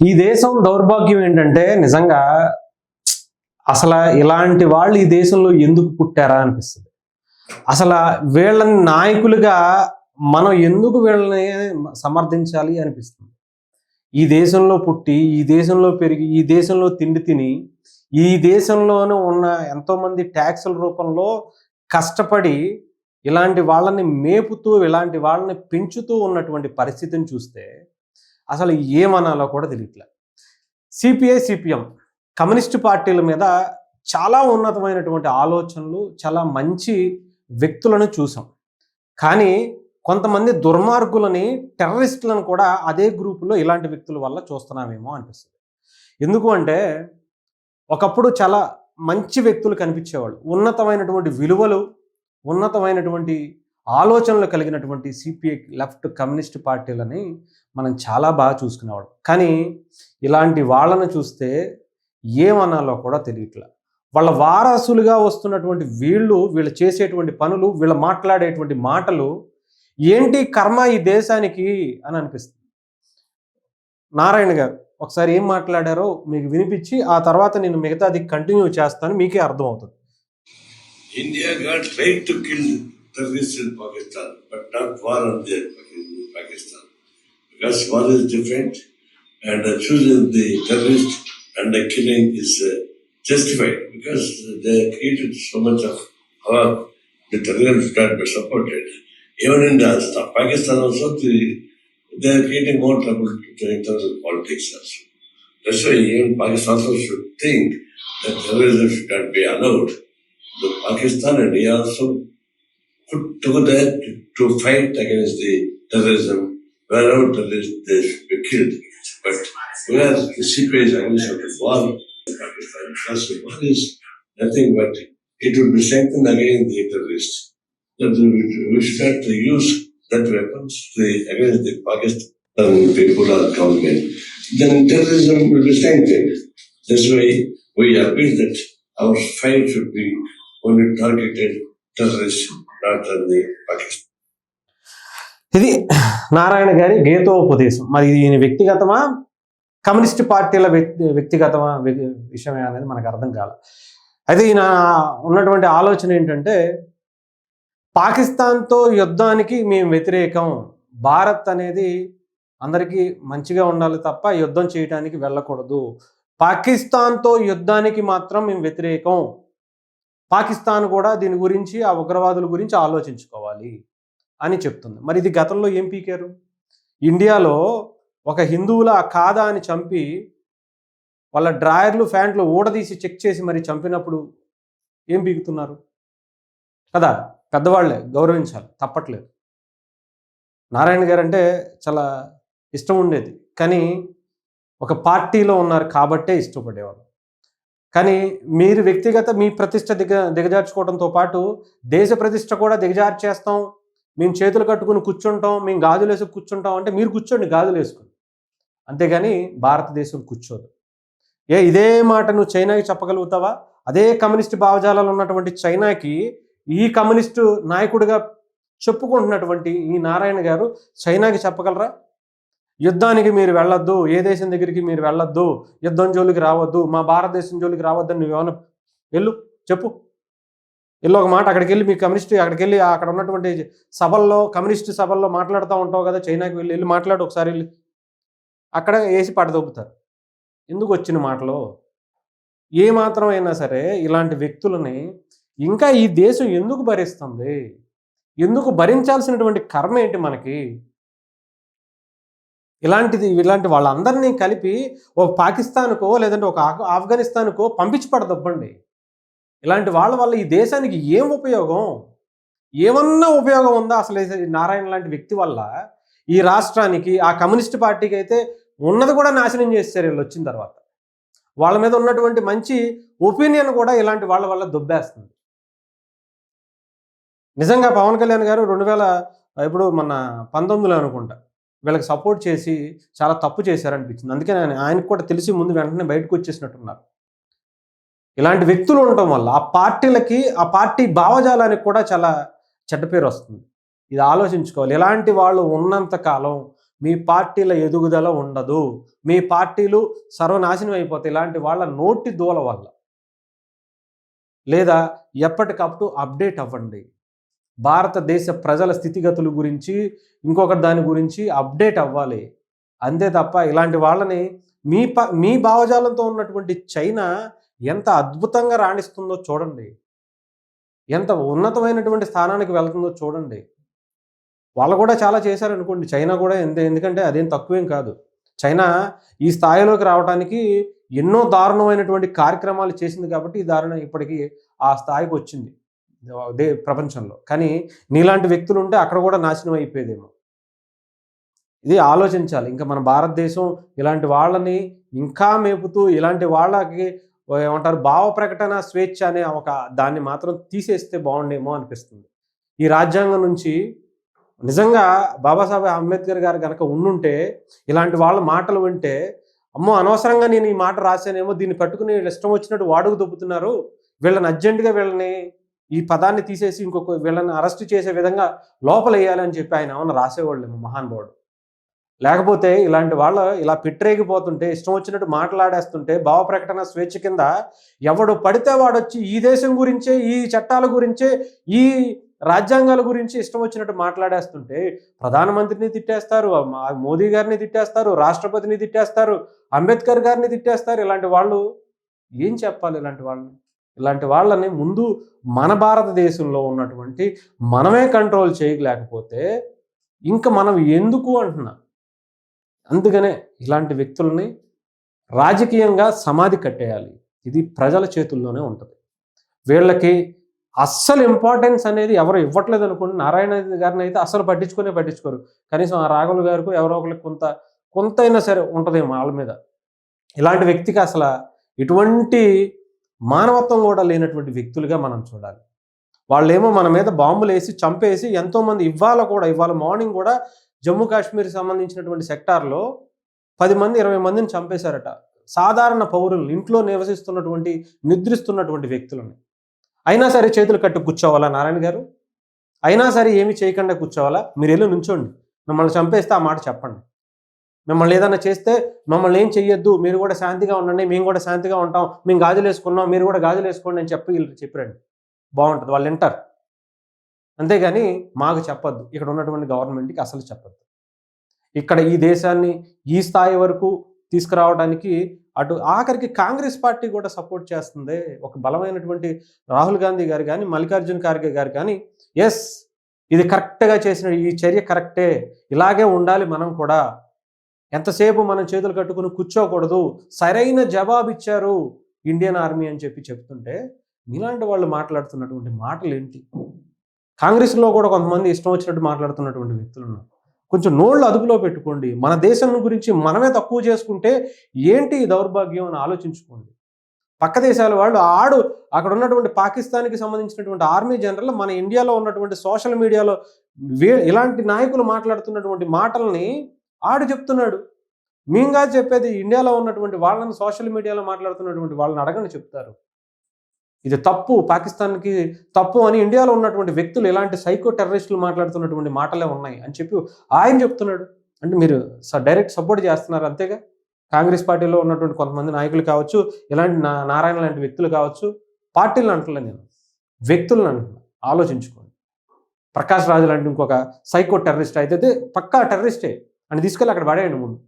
ఈ దేశం దౌర్భాగ్యం ఏంటంటే నిజంగా అసలు ఇలాంటి వాళ్ళు ఈ దేశంలో ఎందుకు పుట్టారా అనిపిస్తుంది. అసలు వీళ్ళని నాయకులుగా మనం ఎందుకు వీళ్ళని సమర్థించాలి అనిపిస్తుంది. ఈ దేశంలో పుట్టి ఈ దేశంలో పెరిగి ఈ దేశంలో తిండి తిని ఈ దేశంలోనే ఉన్న ఎంతోమంది ట్యాక్సుల రూపంలో కష్టపడి ఇలాంటి వాళ్ళని మేపుతూ ఇలాంటి వాళ్ళని పెంచుతూ ఉన్నటువంటి పరిస్థితిని చూస్తే అసలు ఏమనాలో కూడా తెలియట్లే. సిపిఐ సిపిఎం కమ్యూనిస్ట్ పార్టీల మీద చాలా ఉన్నతమైనటువంటి ఆలోచనలు చాలా మంచి వ్యక్తులను చూసాం. కానీ కొంతమంది దుర్మార్గులని టెర్రరిస్టులను కూడా అదే గ్రూపులో ఇలాంటి వ్యక్తుల వల్ల చూస్తున్నామేమో అనిపిస్తుంది. ఎందుకు అంటే ఒకప్పుడు చాలా మంచి వ్యక్తులు కనిపించేవాళ్ళు. ఉన్నతమైనటువంటి విలువలు ఉన్నతమైనటువంటి ఆలోచనలు కలిగినటువంటి సిపిఐ లెఫ్ట్ కమ్యూనిస్ట్ పార్టీలని మనం చాలా బాగా చూసుకునేవాళ్ళం. కానీ ఇలాంటి వాళ్ళను చూస్తే ఏమనాలో కూడా తెలియట్లా. వాళ్ళ వారసులుగా వస్తున్నటువంటి వీళ్ళు వీళ్ళు చేసేటువంటి పనులు వీళ్ళు మాట్లాడేటువంటి మాటలు ఏంటి కర్మ ఈ దేశానికి అని అనిపిస్తుంది. నారాయణ గారు ఒకసారి ఏం మాట్లాడారో మీకు వినిపించి ఆ తర్వాత నేను మిగతాది కంటిన్యూ చేస్తాను మీకే అర్థమవుతుంది. అవుతుంది India terrorists in Pakistan, but not war on the Pakistan. Because war is different, and uh, choosing the terrorist and the killing is uh, justified because they created so much of havoc. The terrorists got be supported. Even in the Pakistan also, the, they are creating more trouble in terms of politics also. That's why even Pakistan also should think that terrorism should not be allowed the Pakistan and India also put together to, to fight against the terrorism. Wherever terrorists they be killed. But where the CPI is against the war Pakistan, because the war is nothing but it will be strengthened against the terrorists. That we, should not use that weapons to, against the Pakistan people or government. Then terrorism will be strengthened. That's why we appeal that our fight should be only targeted terrorists, ఇది నారాయణ గారి గీతోపదేశం. మరి ఇది వ్యక్తిగతమా? Communist పార్టీల వ్యక్తి వ్యక్తిగతమా విషయమే అనేది మనకు అర్థం కాల. అయితే ఈయన ఉన్నటువంటి ఆలోచన ఏంటంటే పాకిస్తాన్తో యుద్ధానికి మేము వ్యతిరేకం. భారత్ అనేది అందరికీ మంచిగా ఉండాలి తప్ప యుద్ధం చేయడానికి వెళ్ళకూడదు. పాకిస్తాన్తో యుద్ధానికి మాత్రం మేము వ్యతిరేకం. పాకిస్తాన్ కూడా దీని గురించి ఆ ఉగ్రవాదుల గురించి ఆలోచించుకోవాలి అని చెప్తుంది. మరి ఇది గతంలో ఏం పీకారు? ఇండియాలో ఒక హిందువుల కాదా అని చంపి వాళ్ళ డ్రాయర్లు ఫ్యాంట్లు ఊడదీసి చెక్ చేసి మరి చంపినప్పుడు ఏం పీకుతున్నారు? కదా పెద్దవాళ్ళే గౌరవించాలి తప్పట్లేదు. నారాయణ గారు అంటే చాలా ఇష్టం ఉండేది. కానీ ఒక పార్టీలో ఉన్నారు కాబట్టే ఇష్టపడేవాడు కానీ మీరు వ్యక్తిగత మీ ప్రతిష్ట దిగ దిగజార్చుకోవడంతో పాటు దేశ ప్రతిష్ట కూడా దిగజార్చేస్తాం. మేము చేతులు కట్టుకుని కూర్చుంటాం. మేము గాజులు వేసుకు కూర్చుంటాం అంటే మీరు కూర్చోండి గాజులు వేసుకుని. అంతేగాని భారతదేశం కూర్చోదు. ఏ ఇదే మాట నువ్వు చైనాకి చెప్పగలుగుతావా? అదే కమ్యూనిస్ట్ భావజాలాలు ఉన్నటువంటి చైనాకి ఈ కమ్యూనిస్టు నాయకుడిగా చెప్పుకుంటున్నటువంటి ఈ నారాయణ గారు చైనాకి చెప్పగలరా? యుద్ధానికి మీరు వెళ్ళొద్దు ఏ దేశం దగ్గరికి మీరు వెళ్ళొద్దు యుద్ధం జోలికి రావద్దు మా భారతదేశం జోలికి రావద్దని నువ్వేమన్నా వెళ్ళు చెప్పు. వెళ్ళు ఒక మాట అక్కడికి వెళ్ళి మీ కమ్యూనిస్ట్ అక్కడికి వెళ్ళి అక్కడ ఉన్నటువంటి సభల్లో కమ్యూనిస్ట్ సభల్లో మాట్లాడుతూ ఉంటావు కదా చైనాకి వెళ్ళి వెళ్ళి మాట్లాడు ఒకసారి వెళ్ళి. అక్కడ వేసి పడదొబ్బుతారు. ఎందుకు వచ్చిన మాటలు? ఏ మాత్రం అయినా సరే ఇలాంటి వ్యక్తులని ఇంకా ఈ దేశం ఎందుకు భరిస్తుంది? ఎందుకు భరించాల్సినటువంటి కర్మ ఏంటి మనకి? ఇలాంటిది ఇలాంటి వాళ్ళందరినీ కలిపి ఒక పాకిస్తాన్కో లేదంటే ఒక ఆఫ్ఘనిస్తాన్కో పంపించి పడదొబ్బండి ఇలాంటి వాళ్ళ వల్ల ఈ దేశానికి ఏం ఉపయోగం? ఏమన్నా ఉపయోగం ఉందా అసలు ఈ నారాయణ లాంటి వ్యక్తి వల్ల? ఈ రాష్ట్రానికి ఆ కమ్యూనిస్ట్ పార్టీకి అయితే ఉన్నది కూడా నాశనం చేశారు వీళ్ళు వచ్చిన తర్వాత. వాళ్ళ మీద ఉన్నటువంటి మంచి ఒపీనియన్ కూడా ఇలాంటి వాళ్ళ వల్ల దొబ్బేస్తుంది. నిజంగా పవన్ కళ్యాణ్ గారు రెండు వేల ఇప్పుడు మన పంతొమ్మిదిలో అనుకుంటా వీళ్ళకి సపోర్ట్ చేసి చాలా తప్పు చేశారనిపించింది. అందుకే నేను ఆయనకు కూడా తెలిసి ముందు వెంటనే బయటకు వచ్చేసినట్టున్నారు. ఇలాంటి వ్యక్తులు ఉండటం వల్ల ఆ పార్టీలకి ఆ పార్టీ భావజాలానికి కూడా చాలా చెడ్డ పేరు వస్తుంది. ఇది ఆలోచించుకోవాలి. ఇలాంటి వాళ్ళు ఉన్నంత కాలం మీ పార్టీల ఎదుగుదల ఉండదు. మీ పార్టీలు సర్వనాశనం అయిపోతాయి. ఇలాంటి వాళ్ళ నోటి దూల వల్ల. లేదా ఎప్పటికప్పుడు అప్డేట్ అవ్వండి. భారతదేశ ప్రజల స్థితిగతుల గురించి ఇంకొకటి దాని గురించి అప్డేట్ అవ్వాలి. అంతే తప్ప ఇలాంటి వాళ్ళని మీ ప మీ భావజాలంతో ఉన్నటువంటి చైనా ఎంత అద్భుతంగా రాణిస్తుందో చూడండి. ఎంత ఉన్నతమైనటువంటి స్థానానికి వెళ్తుందో చూడండి. వాళ్ళు కూడా చాలా చేశారనుకోండి. చైనా కూడా ఎంత ఎందుకంటే అదేం తక్కువేం కాదు. చైనా ఈ స్థాయిలోకి రావడానికి ఎన్నో దారుణమైనటువంటి కార్యక్రమాలు చేసింది కాబట్టి ఈ దారుణం ఇప్పటికీ ఆ స్థాయికి వచ్చింది. దే ప్రపంచంలో. కానీ నీలాంటి వ్యక్తులు ఉంటే అక్కడ కూడా నాశనం అయిపోయేదేమో. ఇది ఆలోచించాలి. ఇంకా మన భారతదేశం ఇలాంటి వాళ్ళని ఇంకా మేపుతూ ఇలాంటి వాళ్ళకి ఏమంటారు భావ ప్రకటన స్వేచ్ఛ అనే ఒక దాన్ని మాత్రం తీసేస్తే బాగుండేమో అనిపిస్తుంది. ఈ రాజ్యాంగం నుంచి నిజంగా బాబాసాహెబ్ అంబేద్కర్ గారు కనుక ఉండుంటే ఇలాంటి వాళ్ళ మాటలు వింటే అమ్మో అనవసరంగా నేను ఈ మాట రాశానేమో దీన్ని పట్టుకుని ఇష్టం వచ్చినట్టు వాడుకు దొబ్బుతున్నారు వీళ్ళని అర్జెంటుగా వీళ్ళని ఈ పదాన్ని తీసేసి ఇంకొక వీళ్ళని అరెస్ట్ చేసే విధంగా లోపల వేయాలని చెప్పి ఆయన ఏమన్నా రాసేవాళ్ళేమో మహానుభావుడు లేకపోతే ఇలాంటి వాళ్ళు ఇలా పిట్రేగిపోతుంటే ఇష్టం వచ్చినట్టు మాట్లాడేస్తుంటే భావ ప్రకటన స్వేచ్ఛ కింద ఎవడు పడితే వాడొచ్చి ఈ దేశం గురించే ఈ చట్టాల గురించే ఈ రాజ్యాంగాల గురించి ఇష్టం వచ్చినట్టు మాట్లాడేస్తుంటే ప్రధానమంత్రిని తిట్టేస్తారు మా- మోదీ గారిని తిట్టేస్తారు రాష్ట్రపతిని తిట్టేస్తారు అంబేద్కర్ గారిని తిట్టేస్తారు. ఇలాంటి వాళ్ళు ఏం చెప్పాలి ఇలాంటి వాళ్ళని? ఇలాంటి వాళ్ళని ముందు మన భారతదేశంలో ఉన్నటువంటి మనమే కంట్రోల్ చేయలేకపోతే ఇంకా మనం ఎందుకు అంటున్నా? అందుకనే ఇలాంటి వ్యక్తుల్ని రాజకీయంగా సమాధి కట్టేయాలి. ఇది ప్రజల చేతుల్లోనే ఉంటుంది. వీళ్ళకి అస్సలు ఇంపార్టెన్స్ అనేది ఎవరు ఇవ్వట్లేదు అనుకోండి నారాయణ గారిని అయితే అస్సలు పట్టించుకునే పట్టించుకోరు. కనీసం ఆ రాఘుల్ గారికి ఎవరో ఒకరికి కొంత కొంతైనా సరే ఉంటుందేమో వాళ్ళ మీద. ఇలాంటి వ్యక్తికి అసలు ఎటువంటి మానవత్వం కూడా లేనటువంటి వ్యక్తులుగా మనం చూడాలి. వాళ్ళేమో మన మీద బాంబులు వేసి చంపేసి ఎంతోమంది ఇవాళ కూడా ఇవాళ మార్నింగ్ కూడా జమ్మూ కాశ్మీర్కి సంబంధించినటువంటి సెక్టార్లో పది మంది ఇరవై మందిని చంపేశారట. సాధారణ పౌరులు ఇంట్లో నివసిస్తున్నటువంటి నిద్రిస్తున్నటువంటి వ్యక్తులని. అయినా సరే చేతులు కట్టు కూర్చోవాలా నారాయణ గారు? అయినా సరే ఏమి చేయకుండా కూర్చోవాలా? మీరు వెళ్ళి నుంచోండి. మిమ్మల్ని చంపేస్తే ఆ మాట చెప్పండి. మిమ్మల్ని ఏదైనా చేస్తే మమ్మల్ని ఏం చెయ్యొద్దు. మీరు కూడా శాంతిగా ఉండండి. మేము కూడా శాంతిగా ఉంటాం. మేము గాజులు వేసుకున్నాం. మీరు కూడా గాజులు వేసుకోండి అని చెప్పి వీళ్ళు చెప్పారండి. బాగుంటుంది. వాళ్ళు వింటారు. అంతేగాని మాకు చెప్పొద్దు. ఇక్కడ ఉన్నటువంటి గవర్నమెంట్కి అసలు చెప్పొద్దు. ఇక్కడ ఈ దేశాన్ని ఈ స్థాయి వరకు తీసుకురావడానికి అటు ఆఖరికి కాంగ్రెస్ పార్టీ కూడా సపోర్ట్ చేస్తుంది. ఒక బలమైనటువంటి రాహుల్ గాంధీ గారు కానీ మల్లికార్జున్ ఖార్గే గారు కానీ ఎస్ ఇది కరెక్ట్గా చేసిన ఈ చర్య కరెక్టే. ఇలాగే ఉండాలి మనం కూడా. ఎంతసేపు మనం చేతులు కట్టుకుని కూర్చోకూడదు? సరైన జవాబు ఇచ్చారు ఇండియన్ ఆర్మీ అని చెప్పి చెప్తుంటే మీలాంటి వాళ్ళు మాట్లాడుతున్నటువంటి మాటలు ఏంటి? కాంగ్రెస్లో కూడా కొంతమంది ఇష్టం వచ్చినట్టు మాట్లాడుతున్నటువంటి వ్యక్తులు ఉన్నారు కొంచెం నోళ్ళు అదుపులో పెట్టుకోండి. మన దేశం గురించి మనమే తక్కువ చేసుకుంటే ఏంటి దౌర్భాగ్యం అని ఆలోచించుకోండి. పక్క దేశాల వాళ్ళు ఆడు అక్కడ ఉన్నటువంటి పాకిస్తాన్కి సంబంధించినటువంటి ఆర్మీ జనరల్ మన ఇండియాలో ఉన్నటువంటి సోషల్ మీడియాలో వే ఇలాంటి నాయకులు మాట్లాడుతున్నటువంటి మాటల్ని ఆడు చెప్తున్నాడు. మేము కాదు చెప్పేది ఇండియాలో ఉన్నటువంటి వాళ్ళని సోషల్ మీడియాలో మాట్లాడుతున్నటువంటి వాళ్ళని అడగని చెప్తారు. ఇది తప్పు పాకిస్తాన్కి తప్పు అని ఇండియాలో ఉన్నటువంటి వ్యక్తులు ఇలాంటి సైకో టెర్రరిస్టులు మాట్లాడుతున్నటువంటి మాటలే ఉన్నాయి అని చెప్పి ఆయన చెప్తున్నాడు. అంటే మీరు డైరెక్ట్ సపోర్ట్ చేస్తున్నారు అంతేగా? కాంగ్రెస్ పార్టీలో ఉన్నటువంటి కొంతమంది నాయకులు కావచ్చు ఇలాంటి నా నారాయణ లాంటి వ్యక్తులు కావచ్చు పార్టీలను అంటున్నా నేను. వ్యక్తులను అంటున్నా. ఆలోచించుకోండి. ప్రకాష్ రాజు లాంటి ఇంకొక సైకో టెర్రరిస్ట్ అయితే పక్కా టెర్రరిస్టే. అని తీసుకెళ్ళి అక్కడ పడేయండి ముందు.